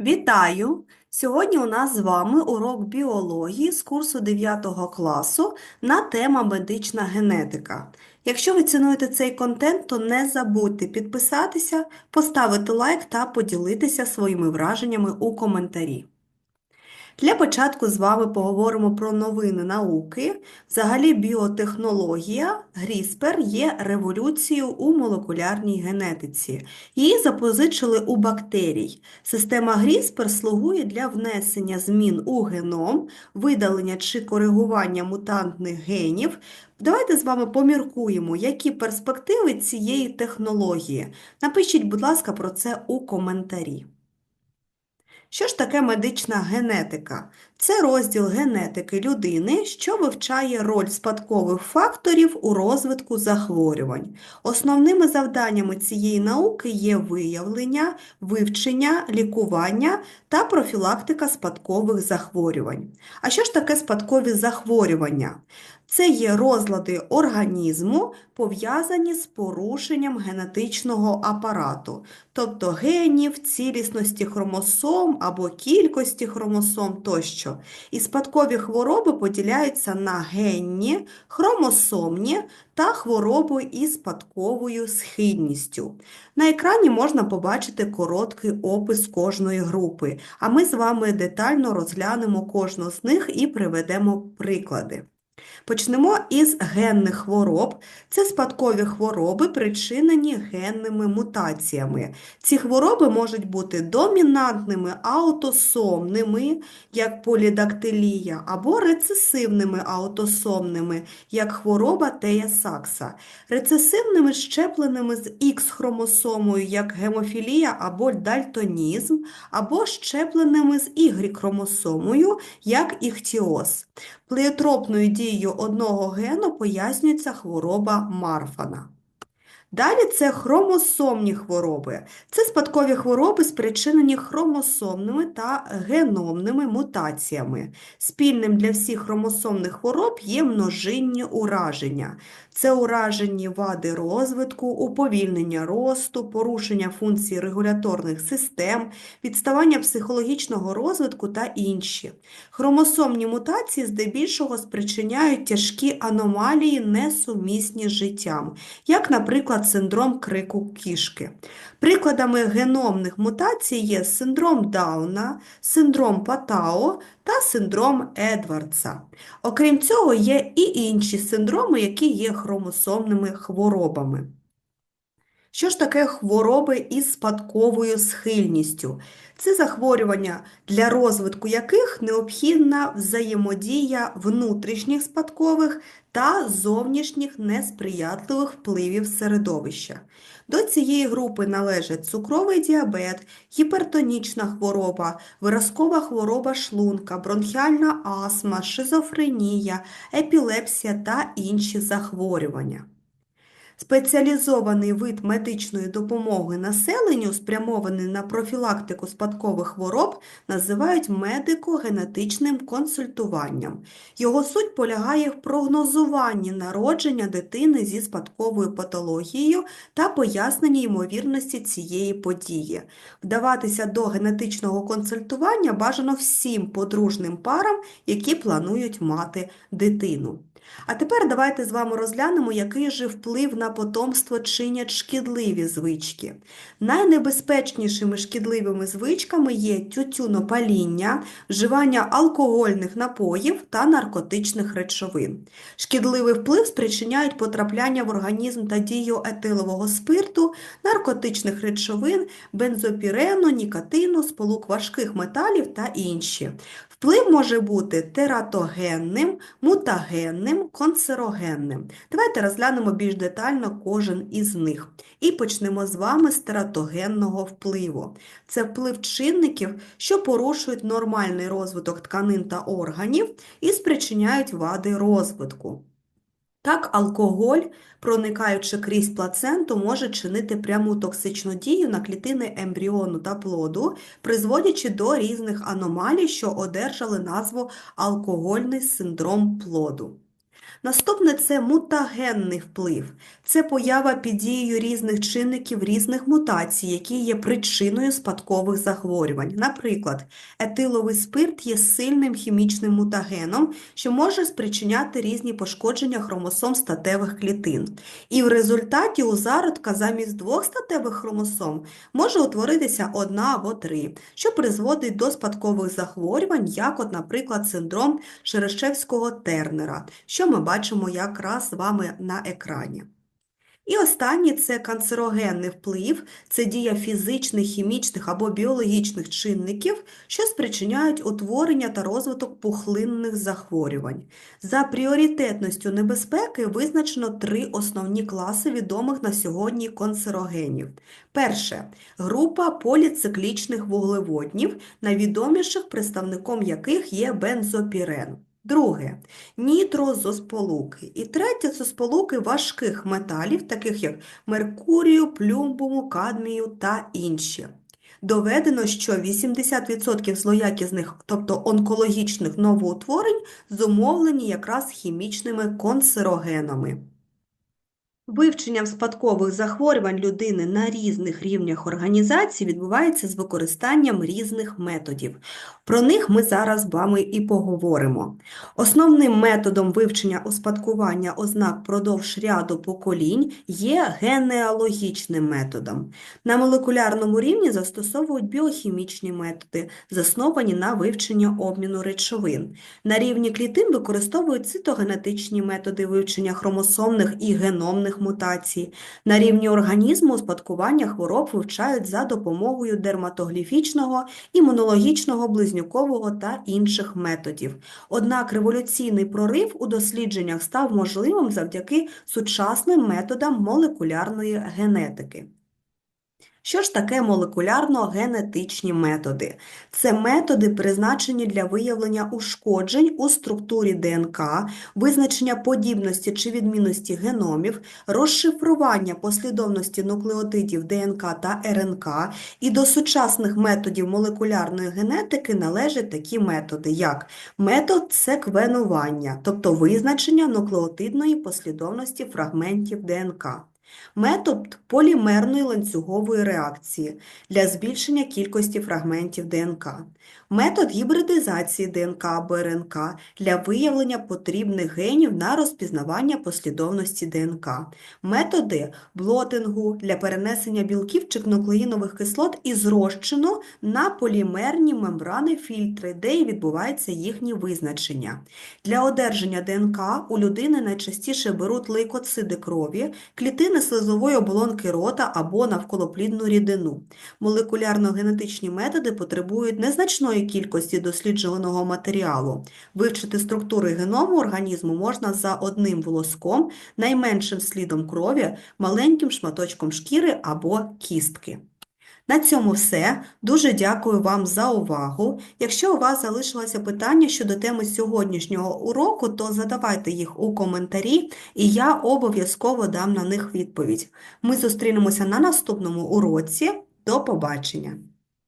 Вітаю! Сьогодні у нас з вами урок біології з курсу 9 класу на тема медична генетика. Якщо ви цінуєте цей контент, то не забудьте підписатися, поставити лайк та поділитися своїми враженнями у коментарі. Для початку з вами поговоримо про новини науки. Взагалі, біотехнологія CRISPR є революцією у молекулярній генетиці. Її запозичили у бактерій. Система CRISPR слугує для внесення змін у геном, видалення чи коригування мутантних генів. Давайте з вами поміркуємо, які перспективи цієї технології. Напишіть, будь ласка, про це у коментарі. Що ж таке медична генетика? Це розділ генетики людини, що вивчає роль спадкових факторів у розвитку захворювань. Основними завданнями цієї науки є виявлення, вивчення, лікування та профілактика спадкових захворювань. А що ж таке спадкові захворювання? Це є розлади організму, пов'язані з порушенням генетичного апарату, тобто генів, цілісності хромосом або кількості хромосом тощо. І спадкові хвороби поділяються на генні, хромосомні та хвороби із спадковою схильністю. На екрані можна побачити короткий опис кожної групи, а ми з вами детально розглянемо кожну з них і приведемо приклади. Почнемо із генних хвороб. Це спадкові хвороби, причинені генними мутаціями. Ці хвороби можуть бути домінантними аутосомними, як полідактилія, або рецесивними аутосомними, як хвороба Тея Сакса, рецесивними щепленими з Х-хромосомою, як гемофілія або дальтонізм, або щепленими з Y-хромосомою, як іхтіоз. Плеотропною дією одного гену пояснюється хвороба Марфана. Далі це хромосомні хвороби. Це спадкові хвороби, спричинені хромосомними та геномними мутаціями. Спільним для всіх хромосомних хвороб є множинні ураження. Це уражені вади розвитку, уповільнення росту, порушення функцій регуляторних систем, відставання психологічного розвитку та інші. Хромосомні мутації здебільшого спричиняють тяжкі аномалії, несумісні з життям, як, наприклад, синдром крику кішки. Прикладами геномних мутацій є синдром Дауна, синдром Патао та синдром Едвардса. Окрім цього, є і інші синдроми, які є хромосомними хворобами. Що ж таке хвороби із спадковою схильністю? Це захворювання, для розвитку яких необхідна взаємодія внутрішніх спадкових та зовнішніх несприятливих впливів середовища. До цієї групи належать цукровий діабет, гіпертонічна хвороба, виразкова хвороба шлунка, бронхіальна астма, шизофренія, епілепсія та інші захворювання. Спеціалізований вид медичної допомоги населенню, спрямований на профілактику спадкових хвороб, називають медико-генетичним консультуванням. Його суть полягає в прогнозуванні народження дитини зі спадковою патологією та поясненні ймовірності цієї події. Вдаватися до генетичного консультування бажано всім подружним парам, які планують мати дитину. А тепер давайте з вами розглянемо, який же вплив на потомство чинять шкідливі звички. Найнебезпечнішими шкідливими звичками є тютюнопаління, вживання алкогольних напоїв та наркотичних речовин. Шкідливий вплив спричиняють потрапляння в організм та дію етилового спирту, наркотичних речовин, бензопірену, нікотину, сполук важких металів та інші. Вплив може бути тератогенним, мутагенним, концерогенним. Давайте розглянемо більш детально кожен із них. І почнемо з вами з тератогенного впливу. Це вплив чинників, що порушують нормальний розвиток тканин та органів і спричиняють вади розвитку. Так, алкоголь, проникаючи крізь плаценту, може чинити пряму токсичну дію на клітини ембріону та плоду, призводячи до різних аномалій, що одержали назву алкогольний синдром плоду. Наступне це мутагенний вплив. Це поява під дією різних чинників різних мутацій, які є причиною спадкових захворювань. Наприклад, етиловий спирт є сильним хімічним мутагеном, що може спричиняти різні пошкодження хромосом статевих клітин. І в результаті у зародка замість двох статевих хромосом може утворитися одна або три, що призводить до спадкових захворювань, як, от, наприклад, синдром Шерешевського Тернера, що ми бачимо якраз з вами на екрані. І останнє це канцерогенний вплив, це дія фізичних, хімічних або біологічних чинників, що спричиняють утворення та розвиток пухлинних захворювань. За пріоритетністю небезпеки визначено три основні класи відомих на сьогодні канцерогенів. Перше група поліциклічних вуглеводнів, найвідоміших представником яких є бензопірен. Друге нітрозосполуки. І третє це сполуки важких металів, таких як меркурію, плюмбуму, кадмію та інші. Доведено, що 80% злоякісних, тобто онкологічних новоутворень, зумовлені якраз хімічними канцерогенами. Вивченням спадкових захворювань людини на різних рівнях організації відбувається з використанням різних методів. Про них ми зараз з вами і поговоримо. Основним методом вивчення успадкування ознак продовж ряду поколінь є генеалогічним методом. На молекулярному рівні застосовують біохімічні методи, засновані на вивченні обміну речовин. На рівні клітин використовують цитогенетичні методи вивчення хромосомних і геномних мутацій. На рівні організму успадкування хвороб вивчають за допомогою дерматогліфічного, імунологічного, близнюкового та інших методів. Однак революційний прорив у дослідженнях став можливим завдяки сучасним методам молекулярної генетики. Що ж таке молекулярно-генетичні методи? Це методи, призначені для виявлення ушкоджень у структурі ДНК, визначення подібності чи відмінності геномів, розшифрування послідовності нуклеотидів ДНК та РНК, і до сучасних методів молекулярної генетики належать такі методи, як метод секвенування, тобто визначення нуклеотидної послідовності фрагментів ДНК. Метод полімерної ланцюгової реакції для збільшення кількості фрагментів ДНК. Метод гібридизації ДНК або РНК для виявлення потрібних генів на розпізнавання послідовності ДНК. Методи блотингу для перенесення білків чи нуклеїнових кислот із розчину на полімерні мембрани фільтри, де і відбувається їхнє визначення. Для одержання ДНК у людини найчастіше беруть лейкоциди крові, клітини слизової оболонки рота або навколоплідну рідину. Молекулярно-генетичні методи потребують незначної кількості досліджуваного матеріалу. Вивчити структури геному організму можна за одним волоском, найменшим слідом крові, маленьким шматочком шкіри або кістки. На цьому все. Дуже дякую вам за увагу. Якщо у вас залишилося питання щодо теми сьогоднішнього уроку, то задавайте їх у коментарі, і я обов'язково дам на них відповідь. Ми зустрінемося на наступному уроці. До побачення!